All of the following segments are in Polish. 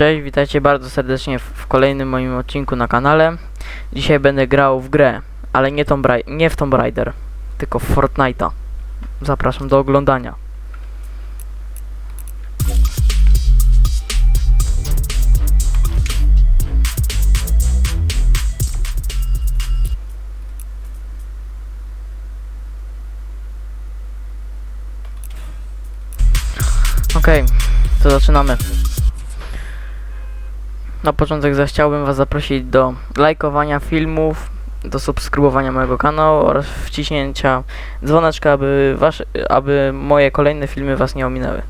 Cześć, witajcie bardzo serdecznie w, kolejnym moim odcinku na kanale. Dzisiaj będę grał w grę, ale nie, Tomb nie w Tomb Raider, tylko w Fortnite'a. Zapraszam do oglądania. Okej, to zaczynamy. Na początek zaś chciałbym Was zaprosić do lajkowania filmów, do subskrybowania mojego kanału oraz wciśnięcia dzwoneczka, aby, wasze, aby moje kolejne filmy Was nie ominęły.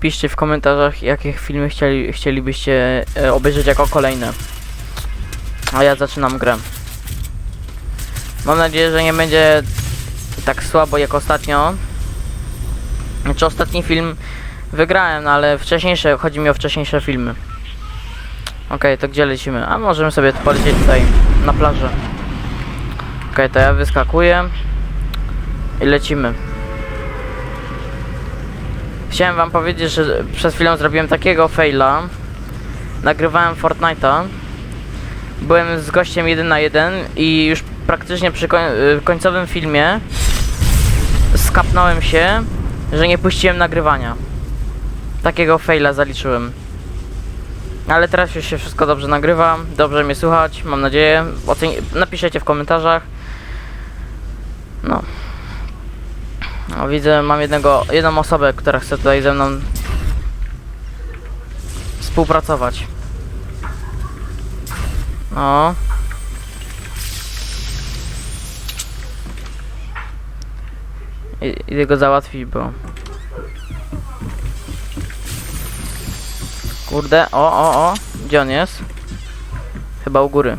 Piszcie w komentarzach, jakie filmy chcieli, chcielibyście e, obejrzeć jako kolejne. A ja zaczynam grę. Mam nadzieję, że nie będzie tak słabo jak ostatnio. Znaczy ostatni film wygrałem, no ale wcześniejsze, chodzi mi o wcześniejsze filmy. Okej, to gdzie lecimy? A możemy sobie polecieć tutaj na plażę. Okej, to ja wyskakuję i lecimy. Chciałem wam powiedzieć, że przed chwilą zrobiłem takiego faila. Nagrywałem Fortnite'a. Byłem z gościem 1 na 1 i już praktycznie przy koń y, końcowym filmie skapnąłem się, że nie puściłem nagrywania. Takiego faila zaliczyłem. Ale teraz już się wszystko dobrze nagrywa, dobrze mnie słuchać, mam nadzieję. Oceni napiszecie w komentarzach. No. No, widzę, mam jednego, jedną osobę, która chce tutaj ze mną współpracować. No. I, idę go załatwić, bo... Kurde, o, o, o, gdzie on jest? Chyba u góry.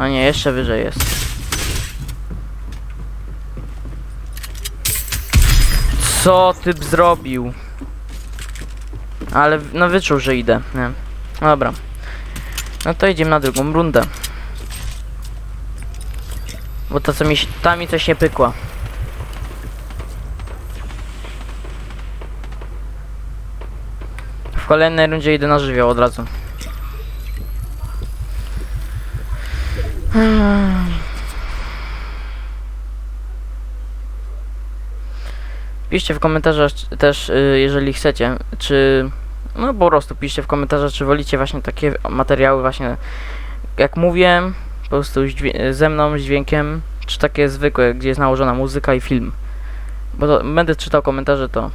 A nie, jeszcze wyżej jest. Co ty b- zrobił? Ale no wyczuł, że idę, nie? Dobra. No to idziemy na drugą rundę. Bo to co mi, się- ta mi coś nie pykła. W kolejnej rundzie idę na żywioł od razu. Piszcie w komentarzach też, y, jeżeli chcecie, czy... No po prostu piszcie w komentarzach, czy wolicie właśnie takie materiały właśnie, jak mówię, po prostu ze mną, z dźwiękiem, czy takie zwykłe, gdzie jest nałożona muzyka i film. Bo to, będę czytał komentarze, to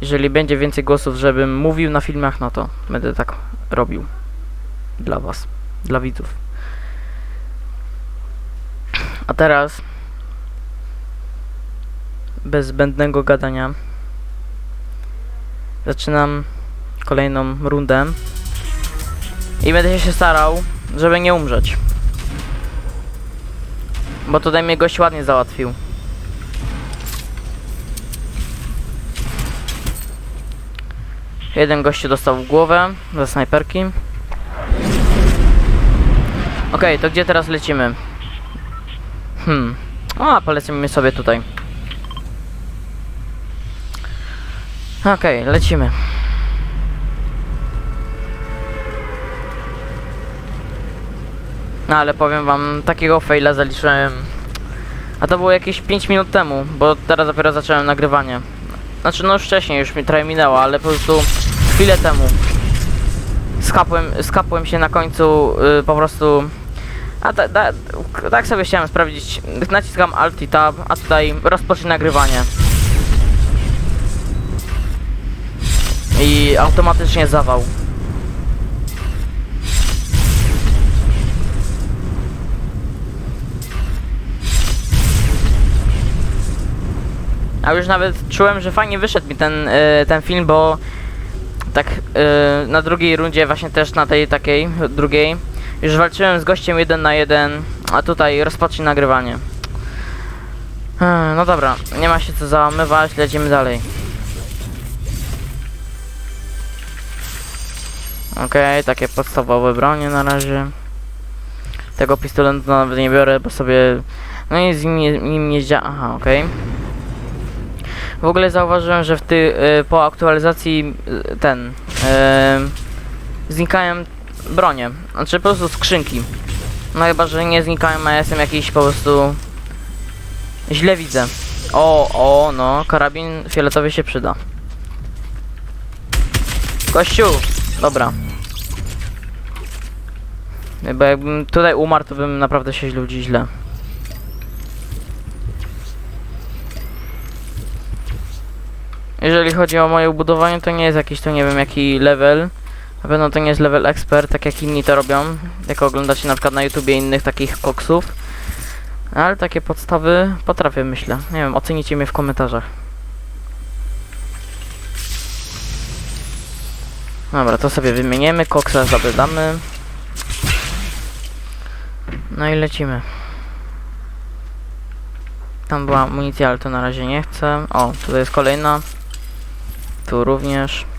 jeżeli będzie więcej głosów, żebym mówił na filmach, no to będę tak robił. Dla was, dla widzów. A teraz bez zbędnego gadania zaczynam kolejną rundę i będę się starał, żeby nie umrzeć. Bo tutaj mnie gość ładnie załatwił. Jeden gościu dostał w głowę ze snajperki. Okej, to gdzie teraz lecimy? Hmm. O, polecimy sobie tutaj. Okej, lecimy. No ale powiem wam, takiego faila zaliczyłem. A to było jakieś 5 minut temu, bo teraz dopiero zacząłem nagrywanie. Znaczy no już wcześniej, już mi trochę minęło, ale po prostu chwilę temu. Skapłem, skapłem się na końcu y, po prostu a ta, ta, tak sobie chciałem sprawdzić. Naciskam Alt i Tab, a tutaj rozpocznij nagrywanie. I automatycznie zawał. A już nawet czułem, że fajnie wyszedł mi ten, y, ten film, bo tak y, na drugiej rundzie, właśnie też na tej takiej drugiej, już walczyłem z gościem jeden na jeden, a tutaj rozpocznij nagrywanie. Hmm, No dobra, nie ma się co załamywać, lecimy dalej. Okej, takie podstawowe bronie na razie. Tego pistoletu nawet nie biorę, bo sobie... No i z nim nie, nim nie dzia... Aha, okej. W ogóle zauważyłem, że w ty, y, po aktualizacji y, ten... Y, znikają bronie. Znaczy po prostu skrzynki. No chyba, że nie znikają, a ja jestem jakiś po prostu... Źle widzę. O, o, no, karabin fioletowy się przyda. Kościół! Dobra. Bo jakbym tutaj umarł, to bym naprawdę się ludzi źle. Jeżeli chodzi o moje ubudowanie, to nie jest jakiś, to nie wiem, jaki level. Na pewno to nie jest level expert, tak jak inni to robią. Jak oglądacie na przykład na YouTubie innych takich koksów. Ale takie podstawy potrafię, myślę. Nie wiem, ocenicie mnie w komentarzach. Dobra, to sobie wymieniemy, koksa zabydamy. No i lecimy. Tam była amunicja, ale to na razie nie chcę. O, tutaj jest kolejna. Tu również.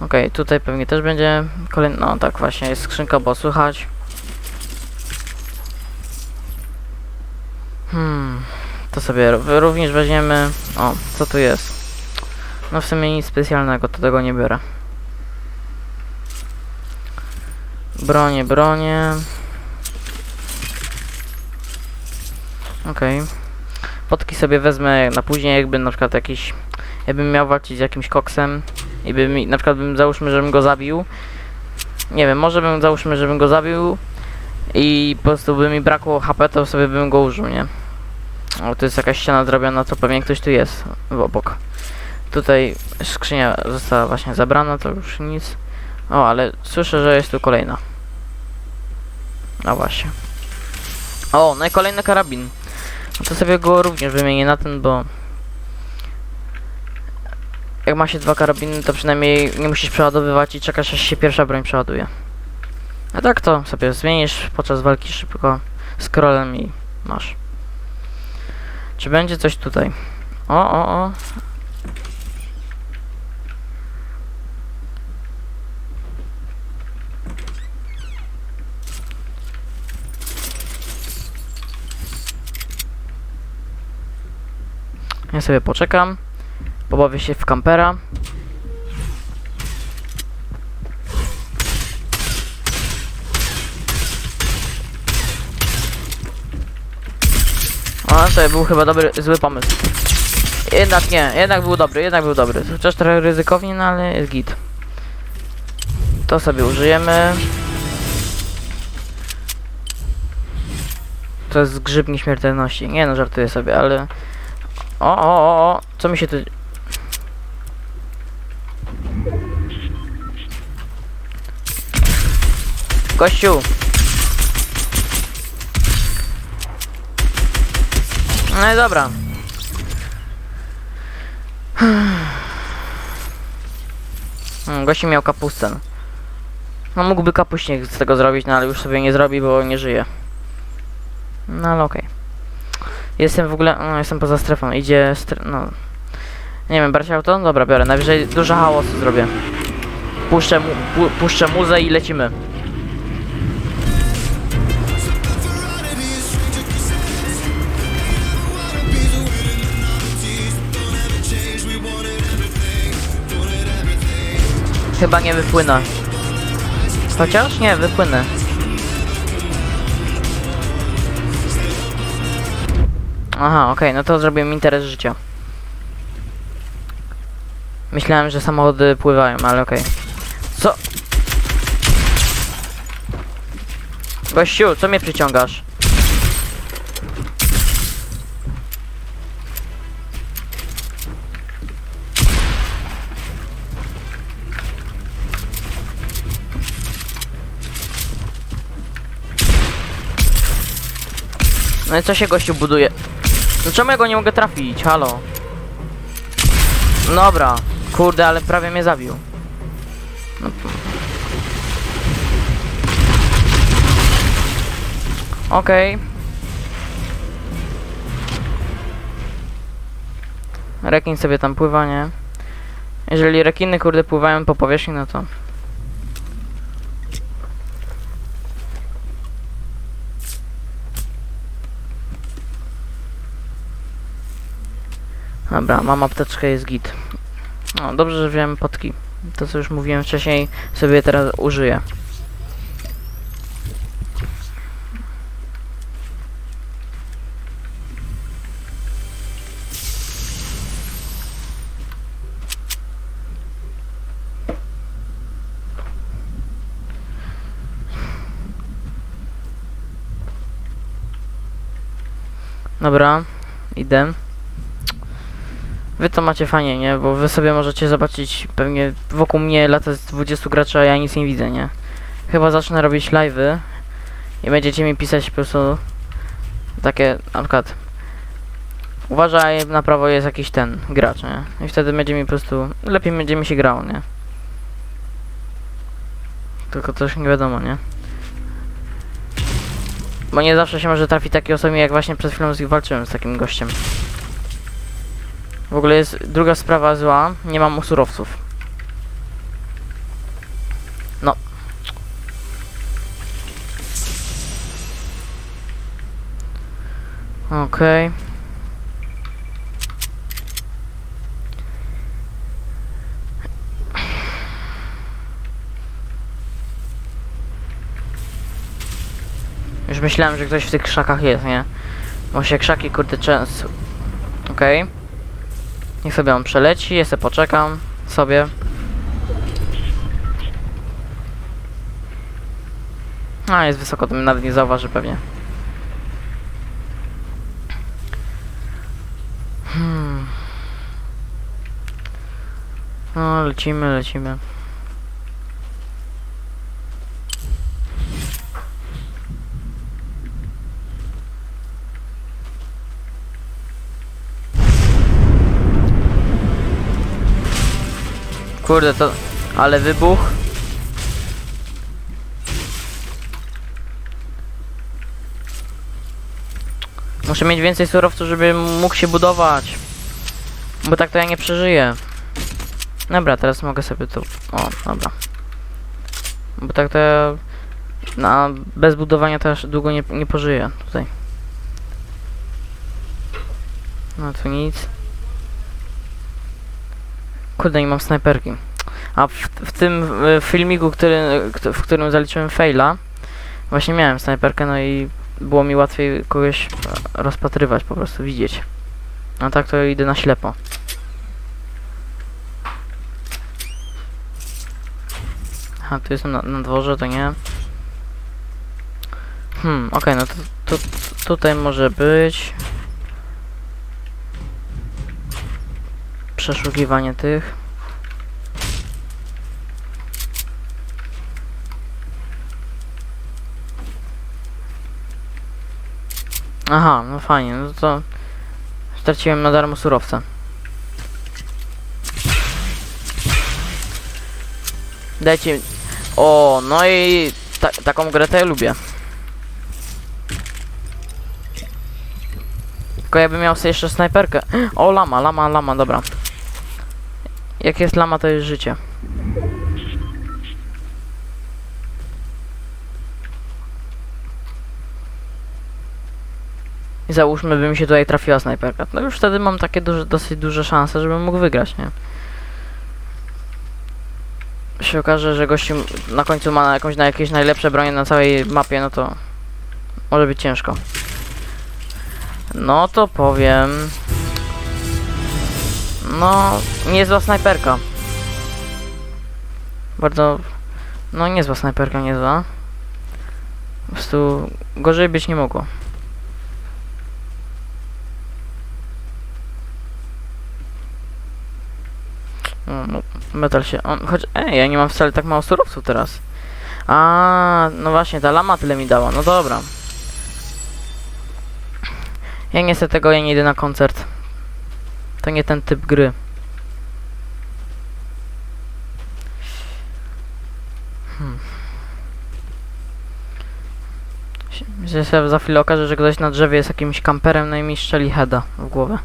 Okej, tutaj pewnie też będzie kolejna. No tak właśnie, jest skrzynka, bo słychać. Hmm, to sobie również weźmiemy. O, co tu jest? No w sumie nic specjalnego, to tego nie biorę. Bronie, bronie. Okej. Potki sobie wezmę na później, jakby na przykład jakiś... Jakbym miał walczyć z jakimś koksem i bym, na przykład bym, załóżmy, żebym go zabił. Nie wiem, może bym, załóżmy, żebym go zabił i po prostu by mi brakło HP, to sobie bym go użył, nie? O, tu jest jakaś ściana zrobiona, to pewnie ktoś tu jest obok. Tutaj skrzynia została właśnie zabrana, to już nic. O, ale słyszę, że jest tu kolejna. No właśnie. O, no i kolejny karabin. No to sobie go również wymienię na ten, bo... Jak ma się dwa karabiny, to przynajmniej nie musisz przeładowywać i czekasz, aż się pierwsza broń przeładuje. A tak to sobie zmienisz podczas walki szybko scrollem i masz. Czy będzie coś tutaj? O, o, o. Ja sobie poczekam. Pobawię się w kampera. A, to był chyba dobry, zły pomysł. Jednak nie, jednak był dobry, jednak był dobry. Chociaż trochę ryzykownie, no ale jest git. To sobie użyjemy. To jest grzyb nieśmiertelności. Nie no, żartuję sobie, ale... O, o, o, o, co mi się tu... Gościu! No i dobra. Hmm, gościu miał kapustę. No mógłby kapuśniek z tego zrobić, no ale już sobie nie zrobi, bo nie żyje. No ale okej. Jestem w ogóle, no jestem poza strefą, idzie stre no. Nie wiem, brać auto? Dobra, biorę, najwyżej dużo hałasu zrobię. Puszczę, mu pu puszczę muzę i lecimy. Chyba nie wypłynę. Chociaż? Nie, wypłynę. Aha, okej, no to zrobiłem interes życia. Myślałem, że samochody pływają, ale okej. Co? Gościu, co mnie przyciągasz? No i co się gościu buduje? No czemu ja go nie mogę trafić? Halo. Dobra. Kurde, ale prawie mnie zabił. No. Okej. Rekin sobie tam pływa, nie? Jeżeli rekiny, kurde, pływają po powierzchni, no to... Dobra, mam apteczkę, jest git. No, dobrze, że wziąłem potki. To, co już mówiłem wcześniej, sobie teraz użyję. Dobra, idę. Wy to macie fajnie, nie? Bo wy sobie możecie zobaczyć pewnie wokół mnie lata z 20 graczy, a ja nic nie widzę, nie? Chyba zacznę robić live'y i będziecie mi pisać po prostu takie, na przykład uważaj, na prawo jest jakiś ten gracz, nie? I wtedy będzie mi po prostu, lepiej będzie mi się grało, nie? Tylko też nie wiadomo, nie? Bo nie zawsze się może trafić takie osoby, jak właśnie przed chwilą z walczyłem z takim gościem. W ogóle jest druga sprawa zła, nie mam surowców. No. Okej. Już myślałem, że ktoś w tych krzakach jest, nie? Bo się krzaki kurde często. Okej. Niech sobie on przeleci, ja sobie poczekam sobie. A, jest wysoko, to mnie nawet nie zauważy pewnie. Hmm. No, lecimy, lecimy. Kurde, to... Ale wybuch. Muszę mieć więcej surowców, żeby mógł się budować. Bo tak to ja nie przeżyję. Dobra, teraz mogę sobie tu... O, dobra. Bo tak to ja... Na, bez budowania też długo nie, nie pożyję tutaj. No tu nic. Kurde, nie mam snajperki. A w, w tym e, filmiku, który, w którym zaliczyłem faila, właśnie miałem snajperkę, no i było mi łatwiej kogoś e, rozpatrywać, po prostu widzieć. A tak to idę na ślepo. Aha, tu jestem na, na dworze, to nie. Hmm, okej, no to, to tutaj może być. Przeszukiwanie tych. Aha, no fajnie, no to straciłem na darmo surowce. Dajcie. O, no i ta, taką grę to ja lubię. Tylko jakbym miał sobie jeszcze snajperkę. O, lama, lama, lama, dobra. Jak jest lama, to jest życie. I załóżmy, by mi się tutaj trafiła snajperka. No już wtedy mam takie duże, dosyć duże szanse, żebym mógł wygrać, nie? się okaże, że gościu na końcu ma jakąś, na jakieś najlepsze bronie na całej mapie, no to może być ciężko. No to powiem. No, niezła snajperka. Bardzo. No, niezła snajperka, niezła. Po prostu gorzej być nie mogło. O, no, metal się. On, choć. Ej, ja nie mam wcale tak mało surowców teraz. A, no właśnie, ta lama tyle mi dała. No dobra. Ja niestety tego ja nie idę na koncert. To nie ten typ gry. Hmm. Że za chwilę okaże, że ktoś na drzewie jest jakimś kamperem, no i mi heada w głowę.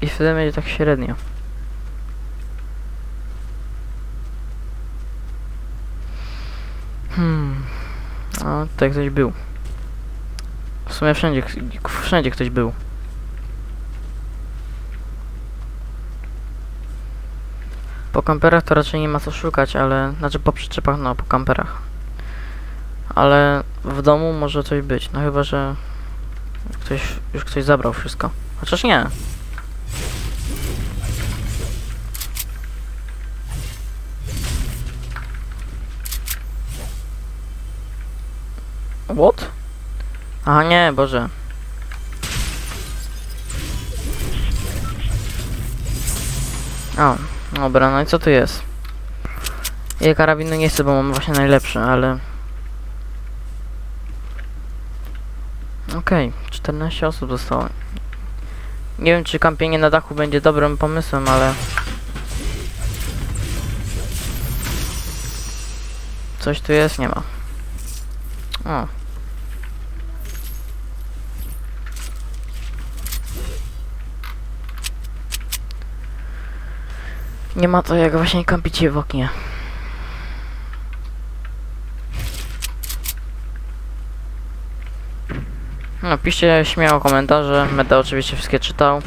I wtedy będzie tak średnio. Hmm. O, tutaj ktoś był. Sumie wszędzie, wszędzie ktoś był. Po kamperach to raczej nie ma co szukać, ale... Znaczy po przyczepach, no po kamperach. Ale w domu może coś być, no chyba, że... Ktoś, już ktoś zabrał wszystko. Chociaż nie. What? Aha, nie, Boże. O, dobra, no i co tu jest? Ja karabinu nie chcę, bo mam właśnie najlepszy, ale... Okej, 14 osób zostało. Nie wiem, czy kampienie na dachu będzie dobrym pomysłem, ale... Coś tu jest? Nie ma. O. Nie ma to jak właśnie kampicie w oknie. No, piszcie śmiało komentarze, będę oczywiście wszystkie czytał.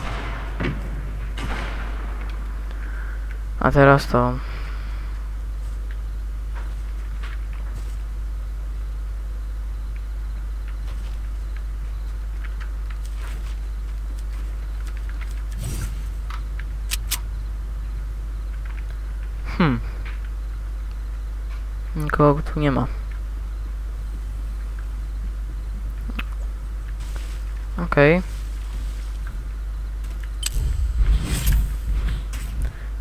A teraz to... Hmm. Nikogo tu nie ma. Okej.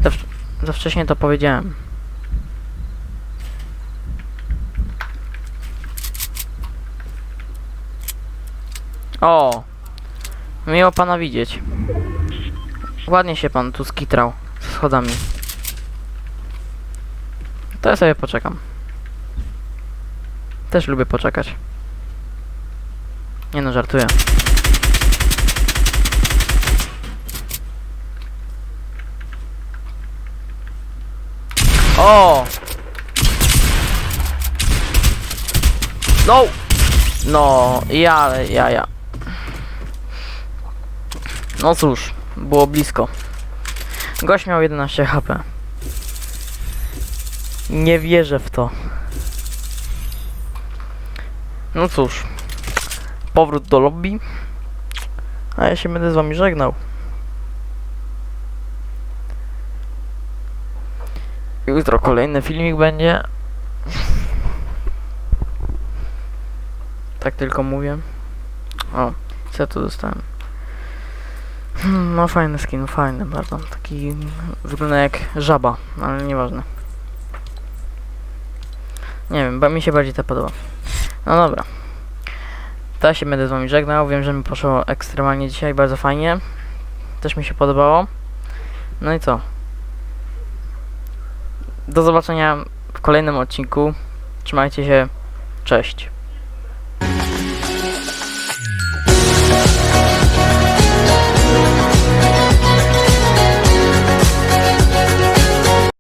Za, wcz- za wcześnie to powiedziałem. O! Miło pana widzieć. Ładnie się pan tu skitrał z schodami. To ja sobie poczekam. Też lubię poczekać. Nie no, żartuję. O! No! No, ja, ja, ja. No cóż, było blisko. Gość miał 11 HP. Nie wierzę w to. No cóż. Powrót do lobby. A ja się będę z wami żegnał. Jutro kolejny filmik będzie. Tak tylko mówię. O, co ja tu dostałem? Hmm, No fajny skin, fajny bardzo. Taki wygląda jak żaba, ale nieważne. Nie wiem, mi się bardziej to podoba. No dobra. To się będę z wami żegnał. Wiem, że mi poszło ekstremalnie dzisiaj, bardzo fajnie. Też mi się podobało. No i co? Do zobaczenia w kolejnym odcinku. Trzymajcie się. Cześć.